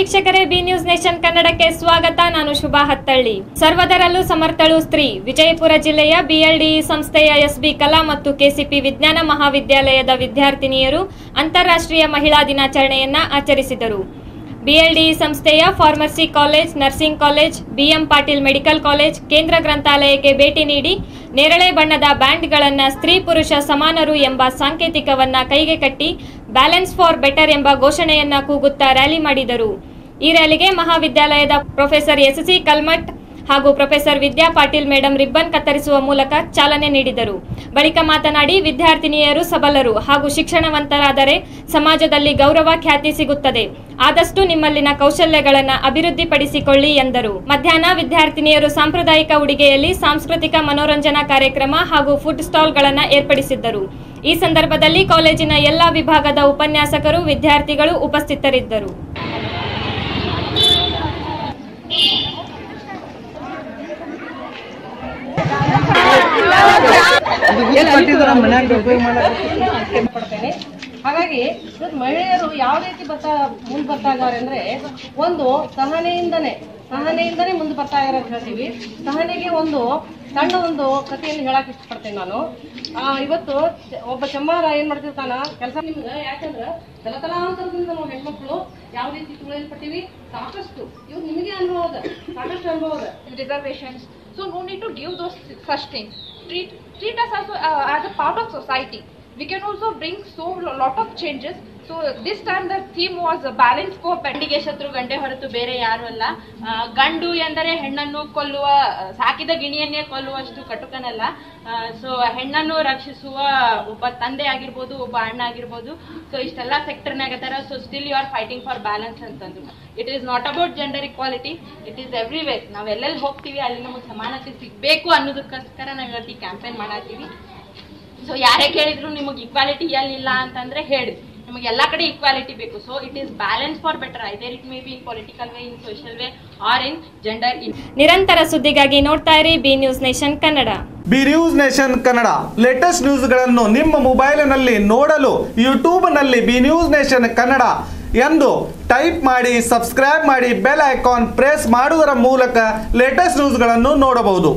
ವೀಕ್ಷಕರೇ, B news nation ಕನ್ನಡಕ್ಕೆ ಸ್ವಾಗತ. ನಾನು ಶುಭಾ ಹತ್ತಳ್ಳಿ. ಸರ್ವದರಲ್ಲೂ ಸಮರ್ಥಳು ಸ್ತ್ರೀ. ವಿಜಯಪುರ ಜಿಲ್ಲೆಯ ಬಿಎಲ್ಡಿಇ ಸಂಸ್ಥೆಯ ಎಸ್ಬಿ ಕಲಾ ಮತ್ತು ಕೆಸಿಪಿ ವಿಜ್ಞಾನ ಮಹಾವಿದ್ಯಾಲಯದ ವಿದ್ಯಾರ್ಥಿನಿಯರು ಅಂತಾರಾಷ್ಟ್ರೀಯ ಮಹಿಳಾ ದಿನಾಚರಣೆಯನ್ನ ಆಚರಿಸಿದರು. ಬಿಎಲ್ಡಿಇ ಸಂಸ್ಥೆಯ pharmacy college, nursing college B M Patil medical college, ಕೇಂದ್ರ ಗ್ರಂಥಾಲಯಕ್ಕೆ ಭೇಟಿ ನೀಡಿ ನೇರಳೆ ಬಣ್ಣದ ಬ್ಯಾಂಡ್ಗಳನ್ನು ಸ್ತ್ರೀ ಪುರುಷ ಸಮಾನರು ಎಂಬ ಸಾಂಕೇತಿಕವನ್ನ ಕೈಗೆ ಕಟ್ಟಿ ಬ್ಯಾಲೆನ್ಸ್ ಫಾರ್ ಬೆಟರ್ ಎಂಬ ಘೋಷಣೆಯನ್ನ ಕೂಗುತ್ತಾ ರ್ಯಾಲಿ ಮಾಡಿದರು. ಈ ರ್ಯಾಲಿಗೆ ಮಹಾವಿದ್ಯಾಲಯದ ಪ್ರೊಫೆಸರ್ ಎಸ್ ಸಿ ಕಲ್ಮಠ್ ಹಾಗೂ professor Vidya Patil madam ribbon ಕತ್ತರಿಸುವ ಮೂಲಕ ಚಾಲನೆ ನೀಡಿದರು. ಬಳಿಕ ಮಾತನಾಡಿ, ವಿದ್ಯಾರ್ಥಿನಿಯರು ಸಬಲರು ಹಾಗೂ ಶಿಕ್ಷಣವಂತರಾದರೆ ಸಮಾಜದಲ್ಲಿ ಗೌರವ ಖ್ಯಾತಿ ಸಿಗುತ್ತದೆ. ಆದಷ್ಟು ನಿಮ್ಮಲ್ಲಿನ ಕೌಶಲ್ಯಗಳನ್ನು ಅಭಿವೃದ್ಧಿಪಡಿಸಿಕೊಳ್ಳಿ ಎಂದರು. ಮಧ್ಯಾಹ್ನ ವಿದ್ಯಾರ್ಥಿನಿಯರು ಸಾಂಪ್ರದಾಯಿಕ ಉಡುಗೆಯಲ್ಲಿ ಸಾಂಸ್ಕೃತಿಕ ಮನೋರಂಜನಾ ಕಾರ್ಯಕ್ರಮ ಹಾಗೂ ಫುಡ್ ಸ್ಟಾಲ್ಗಳನ್ನು ಏರ್ಪಡಿಸಿದ್ದರು. ಈ ಸಂದರ್ಭದಲ್ಲಿ ಕಾಲೇಜಿನ ಎಲ್ಲಾ ವಿಭಾಗದ ಉಪನ್ಯಾಸಕರು, ವಿದ್ಯಾರ್ಥಿಗಳು ಉಪಸ್ಥಿತರಿದ್ದರು. ಹಾಗಾಗಿ ಇವತ್ತು ಮಹಿಳೆಯರು ಯಾವ ರೀತಿ ಬರ್ತಾ ಮುಂದ್ ಬರ್ತಾ ಇದ್ದಾರೆ ಅಂದ್ರೆ ಒಂದು ಸಹನೆಯಿಂದನೇ ಸಹನೆಯಿಂದನೇ ಮುಂದೆ ಬರ್ತಾ ಇದ್ದಾರೆ ಅಂತ ಹೇಳ್ತೀವಿ. ಸಹನೆಗೆ ಒಂದು ಸಣ್ಣ ಒಂದು ಕಥೆಯನ್ನು ಹೇಳಕ್ ಇಷ್ಟಪಡ್ತೇನೆ ನಾನು. ಆ, ಇವತ್ತು ಒಬ್ಬ ಚಮ್ಮಾರ ಏನ್ ಮಾಡ್ತಿರ್ತಾನ ಕೆಲಸ ನಿಮ್ಗೆ ಯಾಕಂದ್ರೆ ತಲತಲಾಂತರದಿಂದ ನಾವು ಹೆಣ್ಮಕ್ಳು ಯಾವ ರೀತಿ ತುಳಿಯಲ್ಪಟ್ಟಿವಿ? ಸಾಕಷ್ಟು. ಇವ್ರು ನಿಮಗೆ ಅನುಭವ ಅದ ಸಾಕಷ್ಟು ಅನುಭವ ಅದ so ನೂನಿ to give those first things. Treat. Treat us as a, uh, as a part of society. We can also bring so lo- lot of changes. So this time the theme was balance for ಪೆಂಡಿಗೆ ಶತ್ರು ಗಂಡೆ ಹೊರತು ಬೇರೆ ಯಾರು ಅಲ್ಲ. ಗಂಡು ಎಂದರೆ ಹೆಣ್ಣನ್ನು ಕೊಲ್ಲುವ, ಸಾಕಿದ ಗಿಣಿಯನ್ನೇ ಕೊಲ್ಲುವಷ್ಟು ಕಟುಕನಲ್ಲ. ಸೊ ಹೆಣ್ಣನ್ನು ರಕ್ಷಿಸುವ ಒಬ್ಬ ತಂದೆ ಆಗಿರ್ಬೋದು, ಒಬ್ಬ ಅಣ್ಣ ಆಗಿರ್ಬೋದು. ಸೊ ಇಷ್ಟೆಲ್ಲ ಸೆಕ್ಟರ್ನಾಗ ಅದಾರ so still you are fighting for balance ಅಂತಂದು it is not about gender equality it is everywhere ನಾವು ಎಲ್ಲೆಲ್ಲಿ ಹೋಗ್ತೀವಿ ಅಲ್ಲಿ ನಮಗೆ ಸಮಾನತೆ ಸಿಗಬೇಕು ಅನ್ನೋದಕ್ಕೋಸ್ಕರ ನಾವು ಇವತ್ತು ಈ ಕ್ಯಾಂಪೇನ್ ಮಾಡತ್ತೀವಿ ಸೊ ಯಾರೇ ಕೇಳಿದ್ರು ನಿಮಗೆ ಇಕ್ವಾಲಿಟಿ ಎಲ್ಲಿಲ್ಲ ಅಂತಂದ್ರೆ ಹೇಳಿ ನಿಮಗೆ ಎಲ್ಲ ಕಡೆ ಈಕ್ವಾಲಿಟಿ ಬೇಕು. So it is balance for better ಐದೇ it may be in political way in social way or in gender in ನಿರಂತರ ಸುದ್ದಿಗಾಗಿ ನೋಡ್ತಾ ಇರಿ B news nation Kannada. B news nation Kannada. Latest ನ್ಯೂಸ್ಗಳನ್ನು ನಿಮ್ಮ ಮೊಬೈಲ್ನಲ್ಲಿ ನೋಡಲು ಯೂಟ್ಯೂಬ್ನಲ್ಲಿ ಬಿ ನ್ಯೂಸ್ ನೇಷನ್ ಕನ್ನಡ ಎಂದು ಟೈಪ್ ಮಾಡಿ ಸಬ್ಸ್ಕ್ರೈಬ್ ಮಾಡಿ ಬೆಲ್ ಐಕಾನ್ ಪ್ರೆಸ್ ಮಾಡುವುದರ ಮೂಲಕ ಲೇಟೆಸ್ಟ್ ನ್ಯೂಸ್ಗಳನ್ನು ನೋಡಬಹುದು.